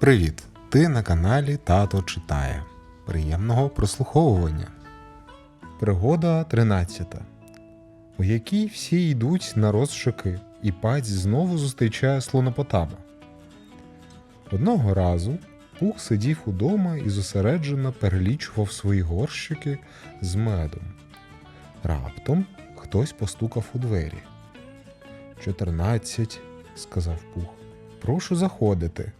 Привіт! Ти на каналі Тато читає. Приємного прослуховування. Пригода 13, у якій всі йдуть на розшуки, і паць знову зустрічає слонопотама. Одного разу Пух сидів удома і зосереджено перелічував свої горщики з медом. Раптом хтось постукав у двері. Чотирнадцять, сказав Пух. Прошу заходити.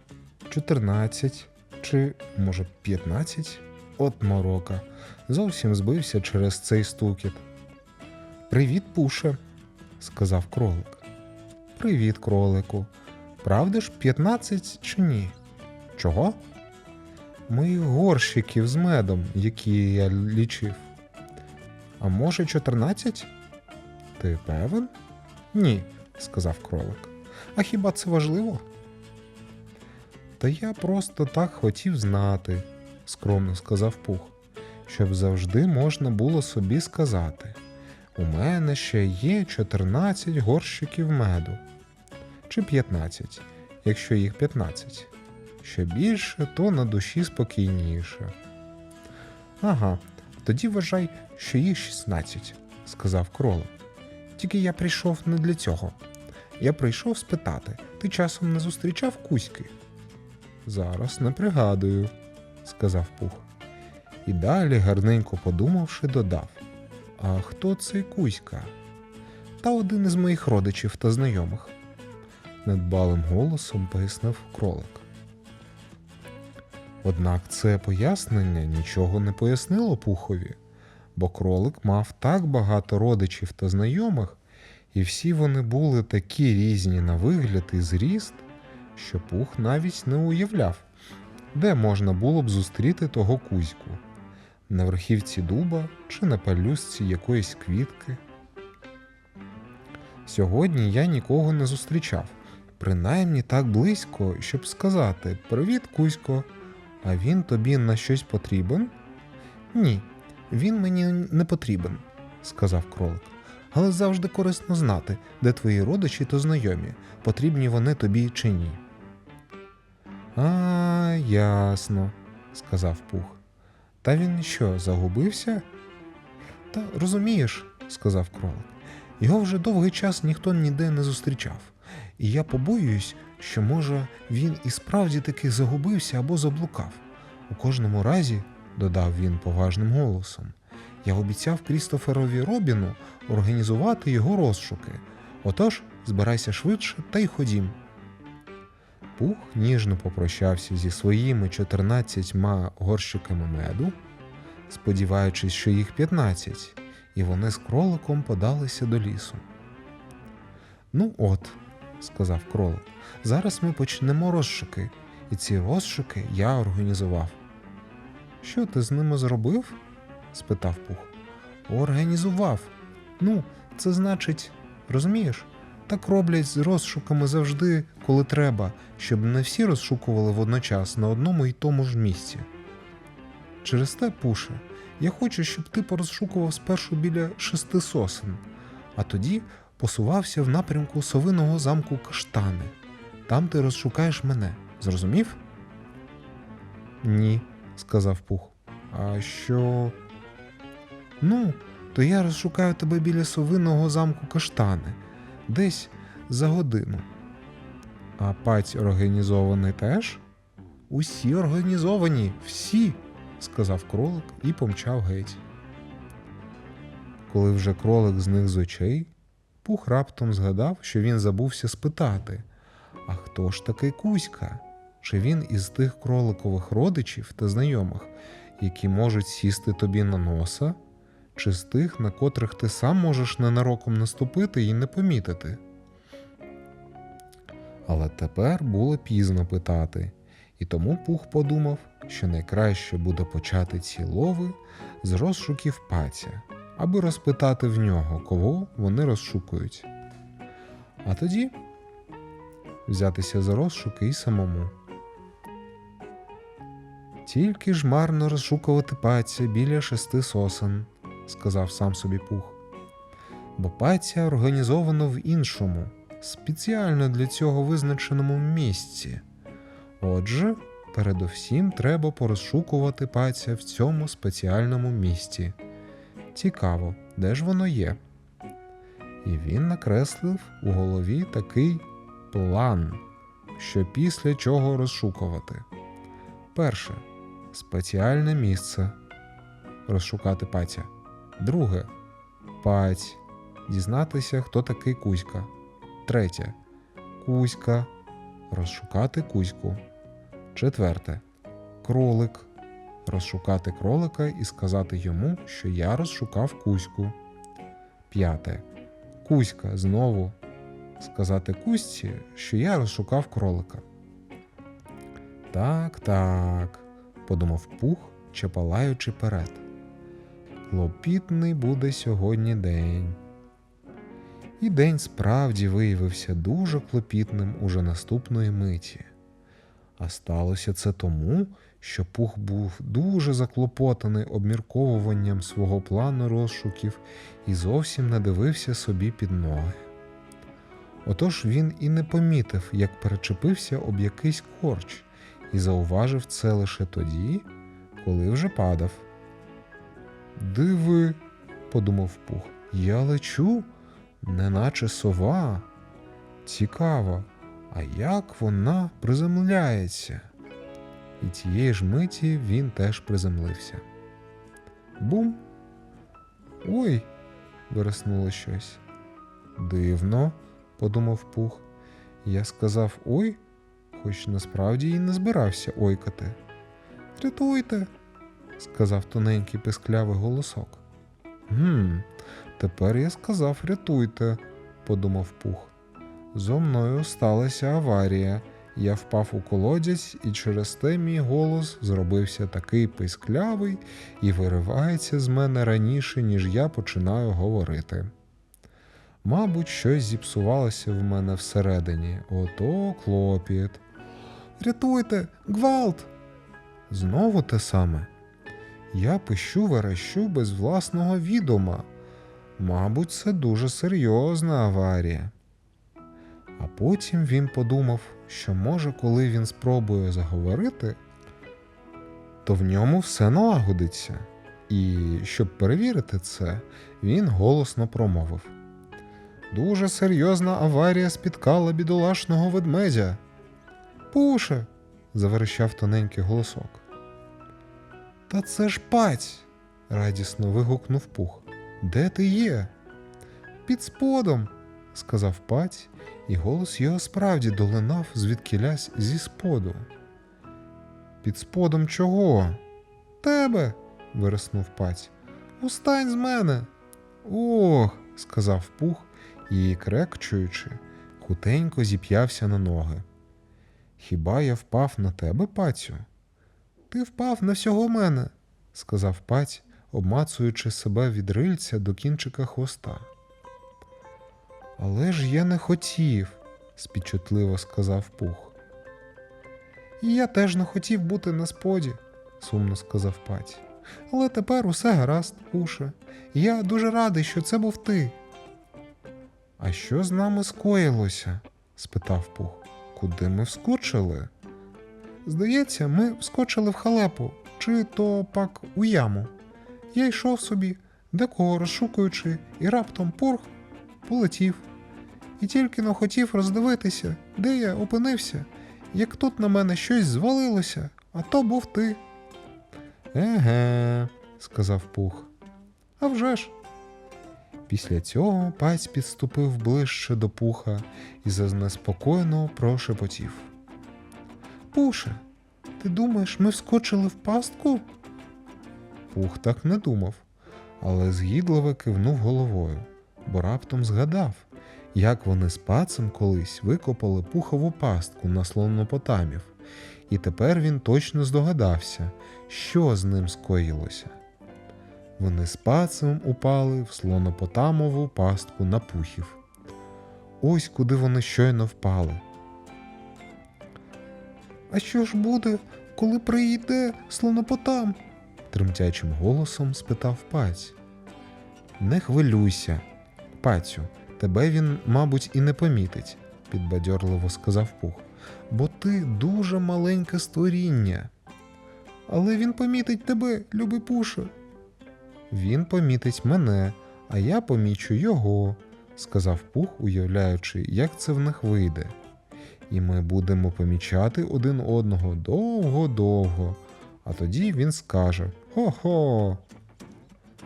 14 чи, може, 15? От морока. Зовсім збився через цей стукіт. Привіт, Пуше, сказав кролик. Привіт, кролику. Правда ж 15 чи ні? Чого? Моїх горщиків з медом, які я лічив. А може, 14? Ти певен? Ні, сказав кролик. А хіба це важливо? Та я просто так хотів знати, скромно сказав Пух, щоб завжди можна було собі сказати. У мене ще є 14 горщиків меду. Чи 15, якщо їх 15. Що більше, то на душі спокійніше. Ага, тоді вважай, що їх 16, сказав кролик. Тільки я прийшов не для цього. Я прийшов спитати, ти часом не зустрічав кузьки? Зараз не пригадую, сказав Пух. І далі, гарненько подумавши, додав: А хто цей Кузька? Та один із моїх родичів та знайомих, недбалим голосом пояснив кролик. Однак це пояснення нічого не пояснило Пухові, бо кролик мав так багато родичів та знайомих, і всі вони були такі різні на вигляд і зріст, що Пух навіть не уявляв, де можна було б зустріти того кузьку на верхівці дуба чи на пелюстці якоїсь квітки. Сьогодні я нікого не зустрічав, принаймні так близько, щоб сказати Привіт, Кузько, а він тобі на щось потрібен? Ні, він мені не потрібен, сказав кролик. Але завжди корисно знати, де твої родичі та знайомі, потрібні вони тобі чи ні. А, ясно, сказав Пух. Та він що, загубився? Та розумієш, сказав кролик. Його вже довгий час ніхто ніде не зустрічав, і я побоююсь, що, може, він і справді таки загубився або заблукав. У кожному разі, додав він поважним голосом, я обіцяв Крістоферові Робіну організувати його розшуки. Отож, збирайся швидше та й ходім. Пух ніжно попрощався зі своїми 14 горщиками меду, сподіваючись, що їх 15, і вони з кроликом подалися до лісу. Ну от, сказав кролик, зараз ми почнемо розшуки, і ці розшуки я організував. Що ти з ними зробив? спитав Пух. Організував. Ну, це значить, розумієш? Так роблять з розшуками завжди, коли треба, щоб не всі розшукували водночас на одному й тому ж місці. Через те, Пуше, я хочу, щоб ти порозшукував спершу біля шести сосен, а тоді посувався в напрямку совиного замку Каштани. Там ти розшукаєш мене. Зрозумів? Ні, сказав Пух. А що? Ну, то я розшукаю тебе біля совиного замку Каштани, десь за годину. А паць організований теж? Усі організовані, всі, сказав кролик і помчав геть. Коли вже кролик зник з очей, Пух раптом згадав, що він забувся спитати: А хто ж такий Кузька? Чи він із тих кроликових родичів та знайомих, які можуть сісти тобі на носа, чи з тих, на котрих ти сам можеш ненароком наступити і не помітити? Але тепер було пізно питати, і тому Пух подумав, що найкраще буде почати ці лови з розшуків паця, аби розпитати в нього, кого вони розшукують. А тоді взятися за розшуки і самому. Тільки ж марно розшукувати паця біля шести сосен, сказав сам собі Пух. Бо паця організовано в іншому, спеціально для цього визначеному місці. Отже, передовсім треба порозшукувати паця в цьому спеціальному місці. Цікаво, де ж воно є? І він накреслив у голові такий план, що після чого розшукувати. Перше спеціальне місце розшукати паця. Друге паць, дізнатися, хто такий Кузька. Третє Кузька, розшукати Кузьку. Четверте кролик, розшукати кролика і сказати йому, що я розшукав Кузьку. П'яте Кузька знову сказати Кузьці, що я розшукав кролика. Так, так, подумав пух, чепалаючи перед. Клопітний буде сьогодні день. І день справді виявився дуже клопітним уже наступної миті. А сталося це тому, що Пух був дуже заклопотаний обмірковуванням свого плану розшуків і зовсім не дивився собі під ноги. Отож він і не помітив, як перечепився об якийсь корч, і зауважив це лише тоді, коли вже падав. Диви, подумав Пух, я лечу, неначе сова. Цікаво, а як вона приземляється? І тієї ж миті він теж приземлився. Бум! Ой! вириснуло щось. Дивно, подумав Пух. Я сказав ой, хоч насправді і не збирався ойкати. Рятуйте, сказав тоненький писклявий голосок. Гм, тепер я сказав рятуйте, подумав Пух. Зо мною сталася аварія. Я впав у колодязь, і через те мій голос зробився такий писклявий і виривається з мене раніше, ніж я починаю говорити. Мабуть, щось зіпсувалося в мене всередині. Ото клопіт. Рятуйте, гвалт! Знову те саме. Я пищу верещу без власного відома. Мабуть, це дуже серйозна аварія. А потім він подумав, що може, коли він спробує заговорити, то в ньому все налагодиться. І щоб перевірити це, він голосно промовив. Дуже серйозна аварія спіткала бідолашного ведмедя. Пуше. заверещав тоненький голосок. Та це ж паць. радісно вигукнув пух. Де ти є? Під сподом, сказав паць, і голос його справді долинав звідкілясь зі споду. Під сподом чого? Тебе. вириснув паць. Устань з мене. Ох, сказав пух і, крекчуючи, хутенько зіп'явся на ноги. Хіба я впав на тебе, пацю? Ти впав на всього мене, сказав паць, обмацуючи себе від рильця до кінчика хвоста. Але ж я не хотів, співчутливо сказав пух. І я теж не хотів бути на споді, сумно сказав паць. Але тепер усе гаразд, пуше. Я дуже радий, що це був ти. А що з нами скоїлося? спитав пух. Куди ми вскочили? Здається, ми вскочили в халепу, чи то пак у яму. Я йшов собі, декого розшукуючи, і раптом пурх полетів. І тільки но хотів роздивитися, де я опинився, як тут на мене щось звалилося, а то був ти. Еге, сказав пух. «А вже ж!» Після цього паць підступив ближче до пуха і зазнеспокоєно прошепотів. Пуше, ти думаєш, ми вскочили в пастку? Пух так не думав, але згідливо кивнув головою, бо раптом згадав, як вони з пацем колись викопали пухову пастку на слонопотамів, і тепер він точно здогадався, що з ним скоїлося. Вони з пацем упали в слонопотамову пастку на пухів. Ось куди вони щойно впали. А що ж буде, коли прийде слонопотам? тремтячим голосом спитав паць. Не хвилюйся, пацю, тебе він, мабуть, і не помітить, підбадьорливо сказав пух. бо ти дуже маленьке створіння. Але він помітить тебе, любий пуше. Він помітить мене, а я помічу його, сказав Пух, уявляючи, як це в них вийде. І ми будемо помічати один одного довго-довго, а тоді він скаже Хо-хо.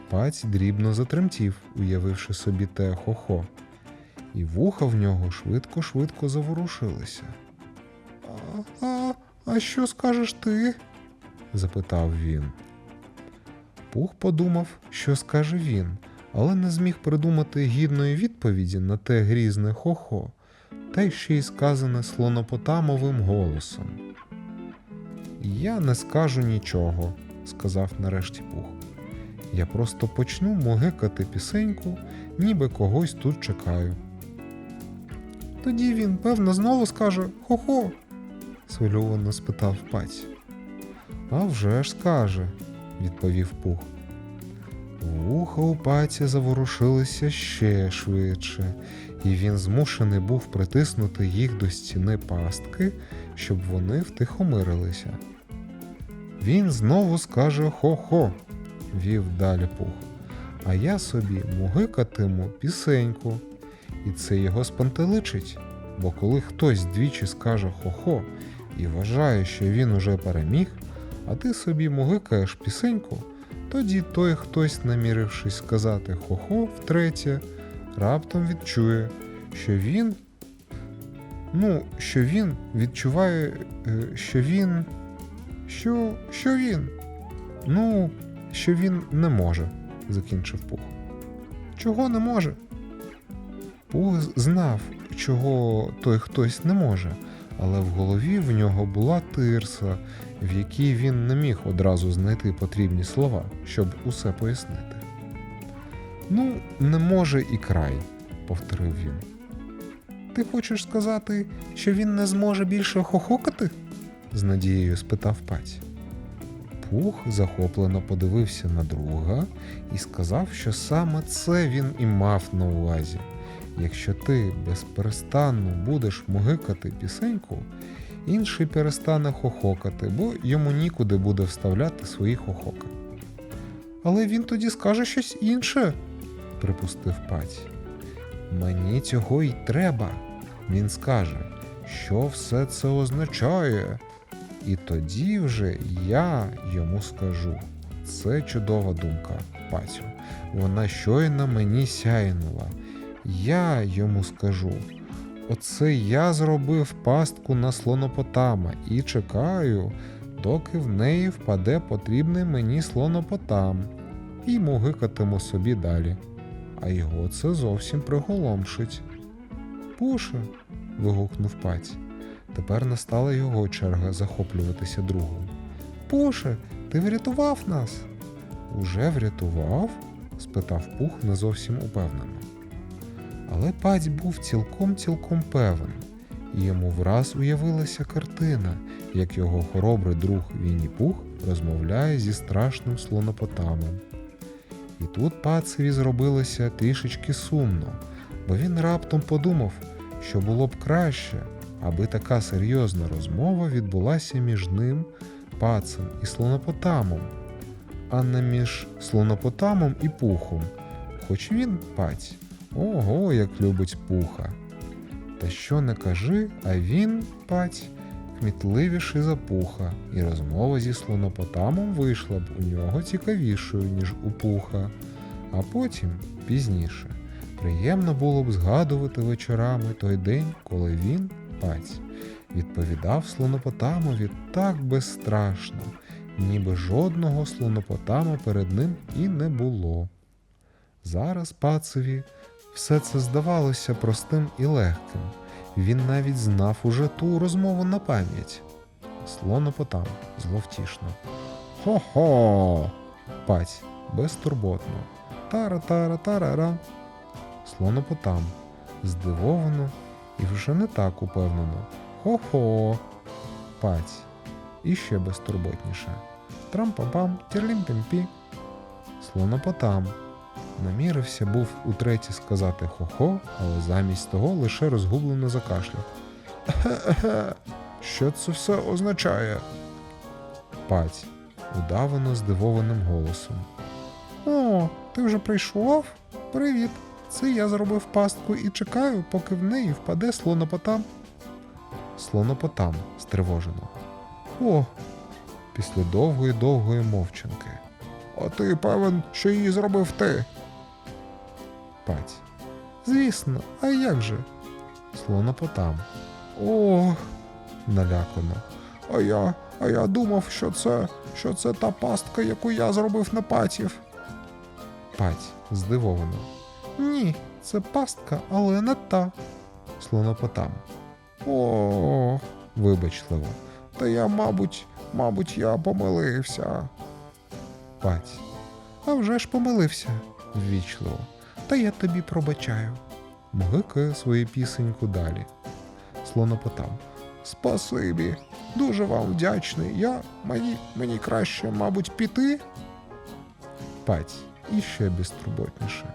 Паць дрібно затремтів, уявивши собі те хо-хо, і вуха в нього швидко-швидко заворушилися. А, а, що скажеш ти? запитав він. Пух подумав, що скаже він, але не зміг придумати гідної відповіді на те грізне хо-хо, та ще й сказане слонопотамовим голосом. Я не скажу нічого, сказав нарешті Пух. Я просто почну могикати пісеньку, ніби когось тут чекаю. Тоді він, певно, знову скаже хо-хо, схвильовано спитав паць. «А вже ж скаже, відповів Пух. Вуха у паці заворушилися ще швидше, і він змушений був притиснути їх до стіни пастки, щоб вони втихомирилися. Він знову скаже хо-хо, вів далі Пух. А я собі мугикатиму пісеньку, і це його спантеличить, бо коли хтось двічі скаже хо-хо і вважає, що він уже переміг, а ти собі мугикаєш пісеньку, тоді той хтось, намірившись сказати хо-хо втретє, раптом відчує, що він. Ну, що він відчуває, е, що він. Що. що він? Ну, що він не може, закінчив Пух. Чого не може? Пух знав, чого той хтось не може, але в голові в нього була тирса, в якій він не міг одразу знайти потрібні слова, щоб усе пояснити. Ну, не може і край, повторив він. Ти хочеш сказати, що він не зможе більше хохокати? з надією спитав паць. Пух захоплено подивився на друга і сказав, що саме це він і мав на увазі. Якщо ти безперестанно будеш могикати пісеньку, інший перестане хохокати, бо йому нікуди буде вставляти свої хохоки. Але він тоді скаже щось інше, припустив паць. Мені цього й треба. Він скаже, що все це означає. І тоді вже я йому скажу. Це чудова думка, пацю. Вона щойно мені сяйнула. Я йому скажу. Оце я зробив пастку на слонопотама і чекаю, доки в неї впаде потрібний мені слонопотам, і мугикатиму собі далі. А його це зовсім приголомшить. Пуше. вигукнув паць. Тепер настала його черга захоплюватися другом. Пуше, ти врятував нас. Уже врятував? спитав Пух не зовсім упевнено. Але паць був цілком-цілком певен, і йому враз уявилася картина, як його хоробрий друг Вінні Пух розмовляє зі страшним слонопотамом. І тут пацеві зробилося трішечки сумно, бо він раптом подумав, що було б краще, аби така серйозна розмова відбулася між ним, пацем і слонопотамом, а не між слонопотамом і пухом, хоч він паць. Ого, як любить пуха. Та що не кажи, а він, паць, кмітливіший за пуха, і розмова зі слонопотамом вийшла б у нього цікавішою, ніж у пуха, а потім пізніше. Приємно було б згадувати вечорами той день, коли він, паць, відповідав слонопотамові так безстрашно, ніби жодного слонопотама перед ним і не було. Зараз пацеві все це здавалося простим і легким. Він навіть знав уже ту розмову на пам'ять. Слонопотам зловтішно. Хо-хо. Паць безтурботно. Тара-тара-тарара. Слонопотам здивовано і вже не так упевнено. Хо-хо. Паць. Ще безтурботніше. Трам-пам-пам, тірлім-пім-пі. Слонопотам. Намірився був утретє сказати хо-хо, але замість того лише розгублено закашляв. Ге-ге. Що це все означає? Паць удавано здивованим голосом. О, ти вже прийшов? Привіт. Це я зробив пастку і чекаю, поки в неї впаде слонопотам. Слонопотам стривожено. О, після довгої довгої мовчанки. А ти певен, що її зробив ти? Паць. Звісно, а як же? Слонопотам. Ох, налякано. А я, а я думав, що це, що це та пастка, яку я зробив на патів. Паць здивовано. Ні, це пастка, але не та. Слонопотам. О, вибачливо. Та я, мабуть, мабуть, я помилився. Паць. А вже ж помилився, ввічливо. Та я тобі пробачаю. Мгикає свою пісеньку далі. Слонопотам. Спасибі, дуже вам вдячний. Я мені, мені краще, мабуть, піти. Паць іще безтурботніше.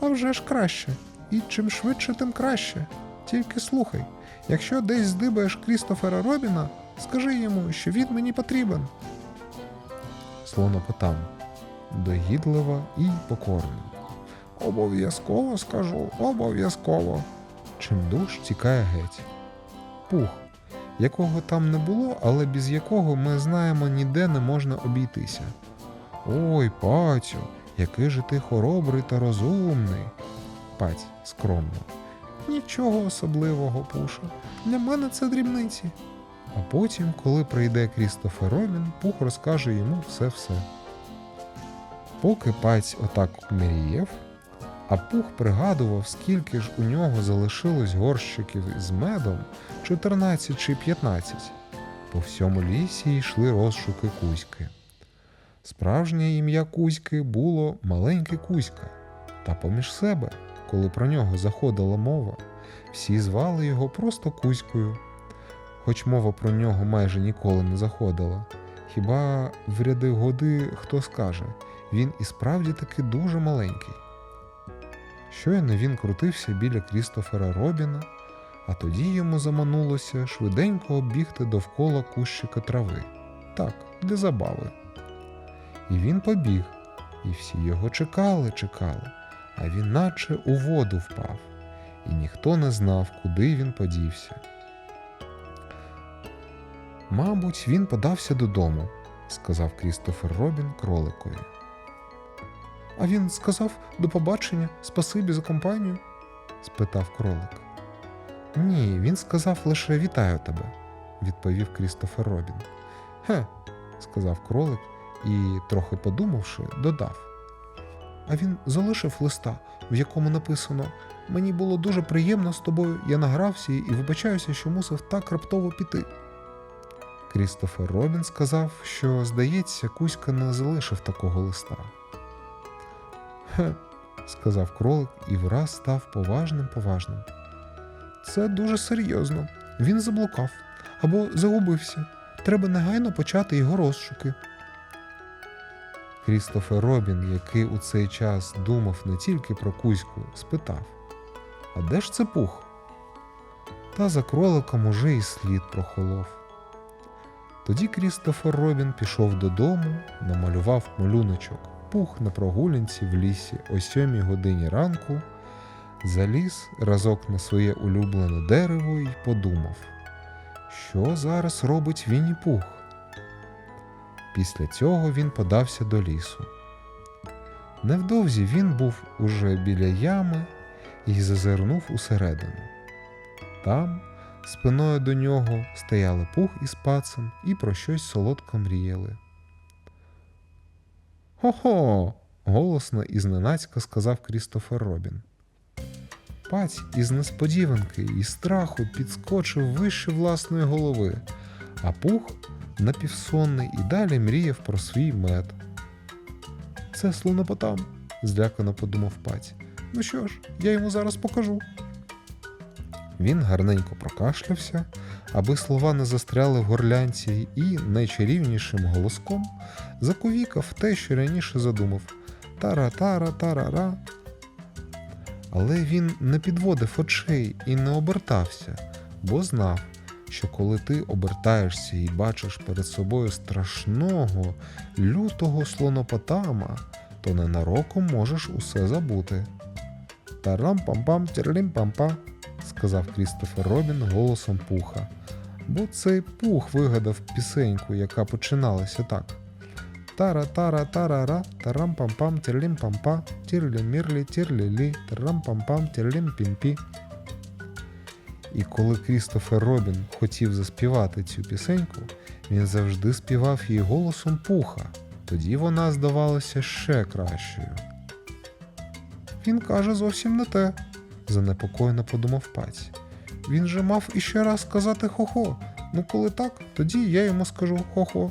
А вже ж краще. І чим швидше, тим краще. Тільки слухай, якщо десь здибаєш Крістофера Робіна, скажи йому, що він мені потрібен. Слонопотам. Догідлива і покорна. Обов'язково скажу, обов'язково. Чимдуж тікає геть. Пух, якого там не було, але без якого ми знаємо ніде не можна обійтися. Ой, пацю, який же ти хоробрий та розумний. Паць скромно. Нічого особливого, Пуша. Для мене це дрібниці. А потім, коли прийде Крістофер Робін, Пух розкаже йому все-все. Поки паць отак мріяв, а пух пригадував, скільки ж у нього залишилось горщиків з медом 14 чи 15. По всьому лісі йшли розшуки Кузьки. Справжнє ім'я Кузьки було маленький Кузька, та поміж себе, коли про нього заходила мова, всі звали його просто Кузькою. Хоч мова про нього майже ніколи не заходила. Хіба в ряди годи хто скаже, він і справді таки дуже маленький. Щойно він крутився біля Крістофера Робіна, а тоді йому заманулося швиденько оббігти довкола кущика трави. Так, для забави. І він побіг, і всі його чекали, чекали, а він наче у воду впав, і ніхто не знав, куди він подівся. Мабуть, він подався додому, сказав Крістофер Робін кроликові. А він сказав до побачення, спасибі за компанію? спитав кролик. Ні, він сказав лише вітаю тебе, відповів Крістофер Робін. Ге, сказав кролик і, трохи подумавши, додав. А він залишив листа, в якому написано Мені було дуже приємно з тобою, я награвся і вибачаюся, що мусив так раптово піти. Крістофер Робін сказав, що, здається, Кузька не залишив такого листа. Сказав кролик і враз став поважним поважним. Це дуже серйозно. Він заблукав або загубився. Треба негайно почати його розшуки. Крістофер Робін, який у цей час думав не тільки про Кузьку, спитав: А де ж це пух? Та за кроликом уже і слід прохолов. Тоді Крістофер Робін пішов додому, намалював малюночок пух на прогулянці в лісі о сьомій годині ранку, заліз разок на своє улюблене дерево і подумав, що зараз робить Вінні Пух. Після цього він подався до лісу. Невдовзі він був уже біля ями і зазирнув усередину. Там, спиною до нього, стояли пух із пацем і про щось солодко мріяли. Хо-хо. голосно і зненацька сказав Крістофер Робін. Паць із несподіванки і страху підскочив вище власної голови, а пух напівсонний і далі мріяв про свій мед. Це слонопотам, злякано подумав паць. Ну що ж, я йому зараз покажу. Він гарненько прокашлявся, аби слова не застряли в горлянці, і найчарівнішим голоском заковікав те, що раніше задумав тара-тара, тарара. Але він не підводив очей і не обертався, бо знав, що коли ти обертаєшся і бачиш перед собою страшного, лютого слонопотама, то ненароком можеш усе забути. Тарам-пам-пам, терлім-пам-па, сказав Крістофер Робін голосом пуха. Бо цей пух вигадав пісеньку, яка починалася так. Тара-тара-тарара, тарам-пам-пам, терлім-пам-па, тірлі-мірлі, тірлі-лі, тарам-пам-пам, терлім-пім-пі. І коли Крістофер Робін хотів заспівати цю пісеньку, він завжди співав її голосом пуха. Тоді вона здавалася ще кращою. Він каже зовсім не те, занепокоєно подумав паць. Він же мав іще раз сказати хо-хо. Ну, коли так, тоді я йому скажу хо-хо.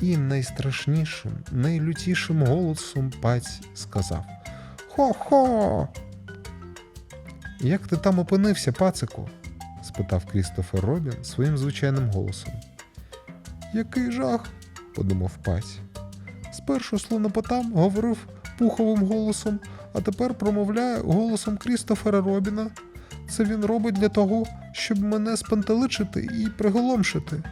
І найстрашнішим, найлютішим голосом паць сказав Хо-хо. Як ти там опинився, пацику? спитав Крістофер Робін своїм звичайним голосом. Який жах, подумав паць. Спершу слонопотам говорив пуховим голосом, а тепер промовляє голосом Крістофера Робіна. Це він робить для того, щоб мене спантеличити і приголомшити.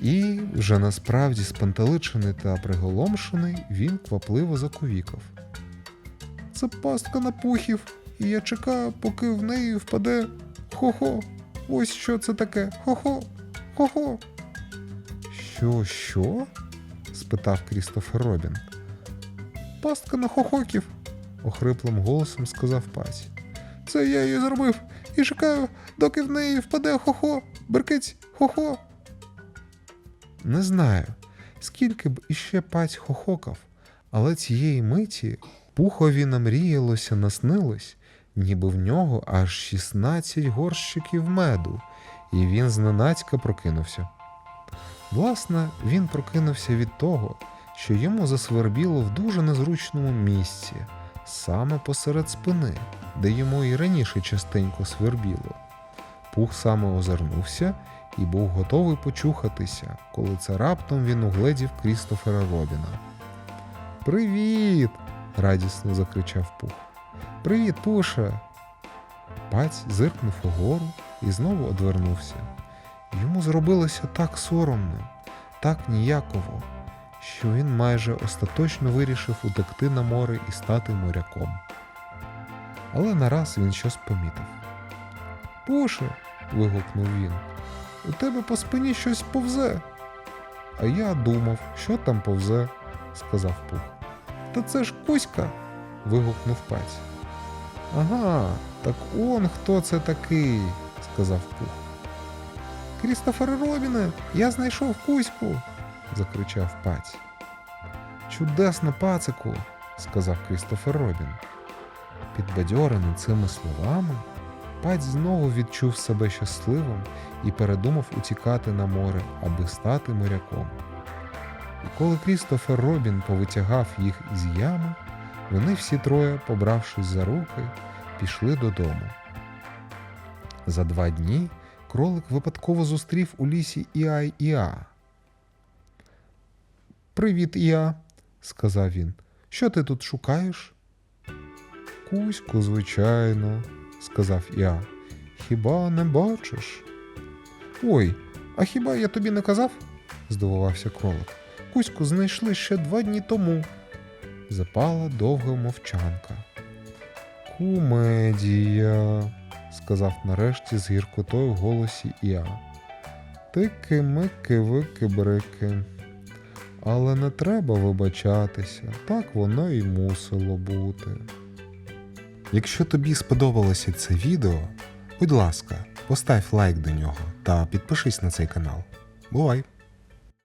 І вже насправді спантеличений та приголомшений, він квапливо заковікав. Це пастка на пухів, і я чекаю, поки в неї впаде хо-хо. Ось що це таке. Хо-хо, хо-хо. Що, що? спитав Крістофер Робін. Пастка на хохоків, охриплим голосом сказав паць. Це я її зробив і чекаю, доки в неї впаде хохо, беркиць, хохо. Не знаю, скільки б іще паць хохокав, але цієї миті пухові намріялося, наснилось, ніби в нього аж 16 горщиків меду, і він зненацька прокинувся. Власне, він прокинувся від того, що йому засвербіло в дуже незручному місці, саме посеред спини, де йому і раніше частенько свербіло. Пух саме озирнувся і був готовий почухатися, коли це раптом він угледів Крістофера Робіна. Привіт! радісно закричав Пух. Привіт, Пуше! Паць зиркнув угору і знову одвернувся. Йому зробилося так соромно, так ніяково, що він майже остаточно вирішив утекти на море і стати моряком. Але нараз він щось помітив. Пуше. вигукнув він. У тебе по спині щось повзе. А я думав, що там повзе, сказав Пух. Та це ж Кузька. вигукнув паць. Ага, так он хто це такий, сказав Пух. Крістофер Робіне, я знайшов Кузьку, закричав паць. Чудесно, пацику, сказав Крістофер Робін. Підбадьорений цими словами, паць знову відчув себе щасливим і передумав утікати на море, аби стати моряком. І коли Крістофер Робін повитягав їх із ями, вони всі троє, побравшись за руки, пішли додому. За два дні кролик випадково зустрів у лісі Іай Іа. Привіт, Іа, сказав він. Що ти тут шукаєш? Кузьку, звичайно, сказав Іа. Хіба не бачиш? Ой, а хіба я тобі не казав? здивувався кролик. Кузьку знайшли ще два дні тому. Запала довга мовчанка. Кумедія, сказав нарешті з гіркотою в голосі Іа. Тики, мики, вики, брики. Але не треба вибачатися, так воно і мусило бути. Якщо тобі сподобалося це відео, будь ласка, постав лайк до нього та підпишись на цей канал. Бувай!